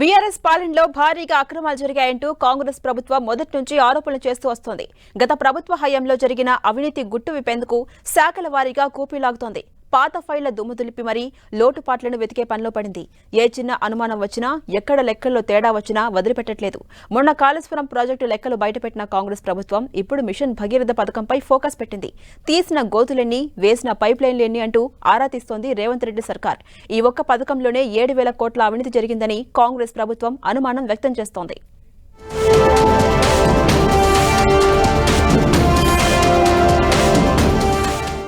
BRS పాలనలో భారీగా అక్రమాలు జరిగాయంటూ కాంగ్రెస్ ప్రభుత్వం మొదటి నుంచి ఆరోపణలు చేస్తూ వస్తోంది. గత ప్రభుత్వ హయాంలో జరిగిన అవినీతి గుట్టు విప్పేందుకు శాఖల వారీగా కూపీలాగుతోంది. పాత ఫైళ్ళ దుమ్ముదులిపి మరీ లోటుపాట్లను వెతికే పనిలో పడింది. ఏ చిన్న అనుమానం వచ్చినా ఎక్కడ లెక్కల్లో తేడా వచ్చినా వదిలిపెట్టట్లేదు. మొన్న కాళేశ్వరం ప్రాజెక్టు లెక్కలు బయటపెట్టిన కాంగ్రెస్ ప్రభుత్వం ఇప్పుడు మిషన్ భగీరథ పథకంపై ఫోకస్ పెట్టింది. తీసిన గోతులెన్ని వేసిన పైప్ లైన్లెన్ని అంటూ ఆరా తీస్తోంది రేవంత్ రెడ్డి సర్కార్. ఈ ఒక్క పథకంలోనే ఏడు వేల కోట్ల అవినీతి జరిగిందని కాంగ్రెస్ ప్రభుత్వం అనుమానం వ్యక్తం చేస్తోంది.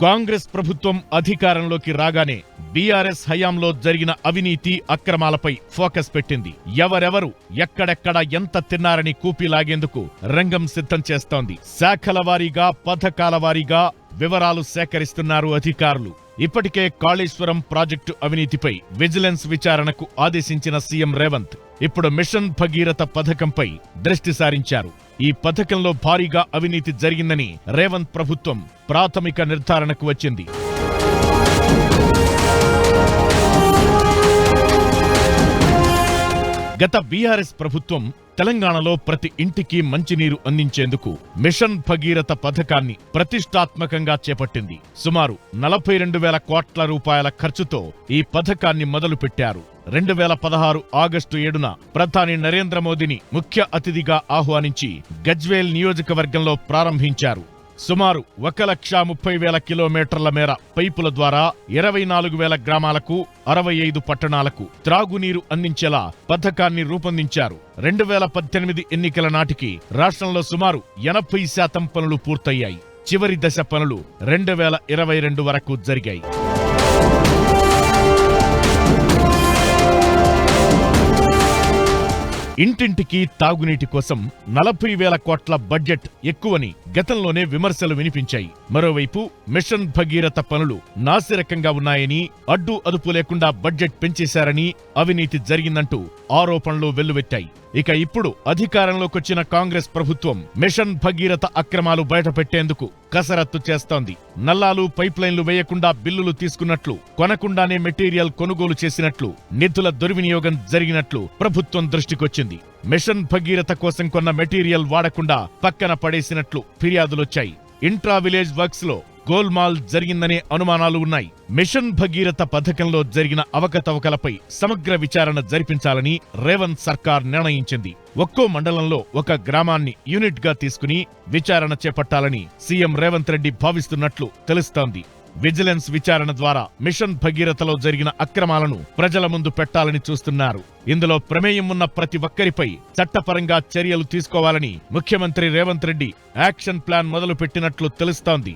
కాంగ్రెస్ ప్రభుత్వం అధికారంలోకి రాగానే బీఆర్ఎస్ హయాంలో జరిగిన అవినీతి అక్రమాలపై ఫోకస్ పెట్టింది. ఎవరెవరు ఎక్కడెక్కడ ఎంత తిన్నారని కూపిలాగేందుకు రంగం సిద్ధం చేస్తోంది. శాఖల వారీగా పథకాల వారీగా వివరాలు సేకరిస్తున్నారు అధికారులు. ఇప్పటికే కాళేశ్వరం ప్రాజెక్టు అవినీతిపై విజిలెన్స్ విచారణకు ఆదేశించిన సీఎం రేవంత్ ఇప్పుడు మిషన్ భగీరథ పథకంపై దృష్టి సారించారు. ఈ పథకంలో భారీగా అవినీతి జరిగిందని రేవంత్ ప్రభుత్వం ప్రాథమిక నిర్ధారణకు వచ్చింది. గత బీఆర్ఎస్ ప్రభుత్వం తెలంగాణలో ప్రతి ఇంటికి మంచినీరు అందించేందుకు మిషన్ భగీరథ పథకాన్ని ప్రతిష్టాత్మకంగా చేపట్టింది. సుమారు నలభై రెండు వేల కోట్ల రూపాయల ఖర్చుతో ఈ పథకాన్ని మొదలుపెట్టారు. రెండు వేల పదహారు ఆగస్టు ఏడున ప్రధాని నరేంద్ర మోదీని ముఖ్య అతిథిగా ఆహ్వానించి గజ్వేల్ నియోజకవర్గంలో ప్రారంభించారు. సుమారు ఒక లక్ష ముప్పై వేల కిలోమీటర్ల మేర పైపుల ద్వారా ఇరవై నాలుగు వేల గ్రామాలకు అరవై ఐదు పట్టణాలకు త్రాగునీరు అందించేలా పథకాన్ని రూపొందించారు. రెండు వేల పద్దెనిమిది ఎన్నికల నాటికి రాష్ట్రంలో సుమారు ఎనభై శాతం పనులు పూర్తయ్యాయి. చివరి దశ పనులు రెండు వేల ఇరవై రెండు వరకు జరిగాయి. ఇంటింటికి తాగునీటి కోసం నలభై వేల కోట్ల బడ్జెట్ ఎక్కువని గతంలోనే విమర్శలు వినిపించాయి. మరోవైపు మిషన్ భగీరథ పనులు నాసిరకంగా ఉన్నాయని అడ్డు అదుపు లేకుండా బడ్జెట్ పెంచేశారని అవినీతి జరిగిందంటూ ఆరోపణలు వెల్లువెత్తాయి. ఇక ఇప్పుడు అధికారంలోకొచ్చిన కాంగ్రెస్ ప్రభుత్వం మిషన్ భగీరథ అక్రమాలు బయటపెట్టేందుకు కసరత్తు చేస్తోంది. నల్లాలు పైప్లైన్లు వేయకుండా బిల్లులు తీసుకున్నట్లు కొనకుండానే మెటీరియల్ కొనుగోలు చేసినట్లు నిధుల దుర్వినియోగం జరిగినట్లు ప్రభుత్వం దృష్టికొచ్చింది. మిషన్ భగీరథ కోసం కొన్న మెటీరియల్ వాడకుండా పక్కన పడేసినట్లు ఫిర్యాదులొచ్చాయి. ఇంట్రా విలేజ్ వర్క్స్లో గోల్మాల్ జరిగిందనే అనుమానాలు ఉన్నాయి. మిషన్ భగీరథ పథకంలో జరిగిన అవకతవకలపై సమగ్ర విచారణ జరిపించాలని రేవంత్ సర్కార్ నిర్ణయించింది. ఒక్కో మండలంలో ఒక గ్రామాన్ని యూనిట్గా తీసుకుని విచారణ చేపట్టాలని సీఎం రేవంత్ రెడ్డి భావిస్తున్నట్లు తెలుస్తోంది. విజిలెన్స్ విచారణ ద్వారా మిషన్ భగీరథలో జరిగిన అక్రమాలను ప్రజల ముందు పెట్టాలని చూస్తున్నారు. ఇందులో ప్రమేయం ఉన్న ప్రతి ఒక్కరిపై చట్టపరంగా చర్యలు తీసుకోవాలని ముఖ్యమంత్రి రేవంత్ రెడ్డి యాక్షన్ ప్లాన్ మొదలుపెట్టినట్లు తెలుస్తోంది.